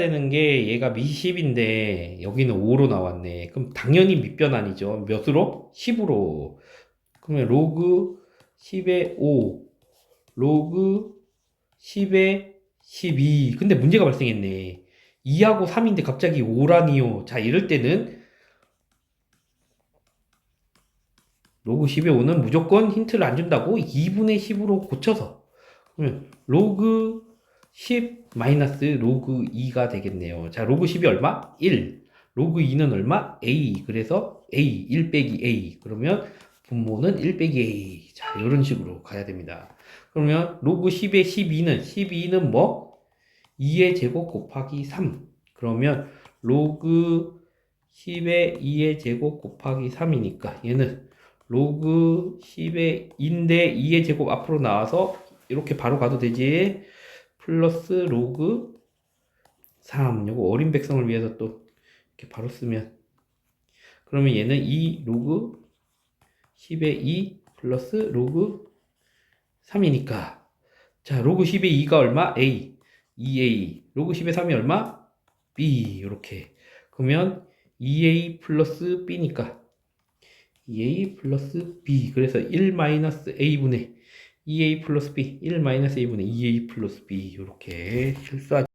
되는 게 얘가 미 10인데 여기는 5로 나왔네. 그럼 당연히 밑변 아니죠. 몇으로? 10으로. 그러면 로그 10의 5, 로그 10의 12. 근데 문제가 발생했네. 2하고 3인데 갑자기 5라니요. 자, 이럴 때는 로그 10의 5는 무조건 힌트를 안 준다고 2분의 10으로 고쳐서. 그러면 로그 10 마이너스 로그 2가 되겠네요. 자, 로그 10이 얼마? 1. 로그 2는 얼마? a. 그래서 a 1 빼기 a. 그러면 분모는 1 빼기 a. 자, 이런 식으로 가야 됩니다. 그러면 로그 10의 12는 12는 뭐? 2의 제곱 곱하기 3. 그러면 로그 10의 2의 제곱 곱하기 3이니까 얘는 로그 10의 2인데 2의 제곱 앞으로 나와서 이렇게 바로 가도 되지. 플러스 로그 3. 요거 어린 백성을 위해서 또 이렇게 바로 쓰면. 그러면 얘는 2 로그 10의 2 플러스 로그 3이니까. 자 로그 10의 2가 얼마? A. 2A 로그 10의 3이 얼마? B. 이렇게. 그러면 2A 플러스 B니까. 2A 플러스 B. 그래서 1 마이너스 A분의 2A 플러스 B 1 마이너스 A분의 2A 플러스 B 이렇게 실수하죠